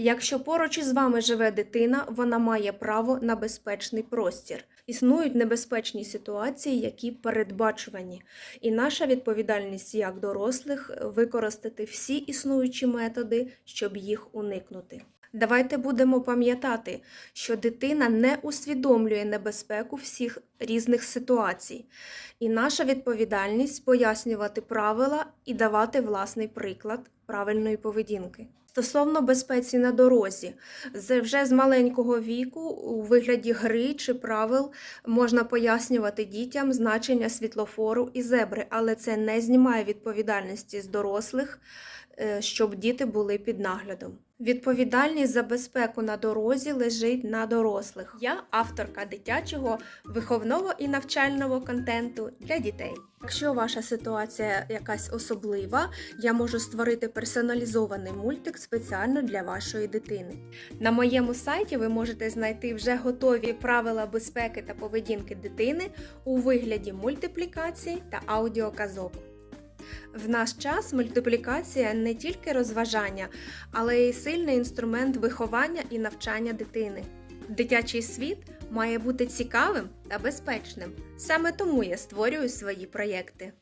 Якщо поруч із вами живе дитина, вона має право на безпечний простір. Існують небезпечні ситуації, які передбачувані, і наша відповідальність як дорослих використати всі існуючі методи, щоб їх уникнути. Давайте будемо пам'ятати, що дитина не усвідомлює небезпеку всіх різних ситуацій, і наша відповідальність пояснювати правила і давати власний приклад правильної поведінки. Стосовно безпеці на дорозі, вже з маленького віку у вигляді гри чи правил можна пояснювати дітям значення світлофору і зебри, але це не знімає відповідальності з дорослих, е, щоб діти були під наглядом. Відповідальність за безпеку на дорозі лежить на дорослих. Я авторка дитячого виховного і навчального контенту для дітей. Якщо ваша ситуація якась особлива, я можу створити персоналізований мультик спеціально для вашої дитини. На моєму сайті ви можете знайти вже готові правила безпеки та поведінки дитини у вигляді мультиплікацій та аудіоказок. В наш час мультиплікація не тільки розважання, але й сильний інструмент виховання і навчання дитини. Дитячий світ має бути цікавим та безпечним. Саме тому я створюю свої проєкти.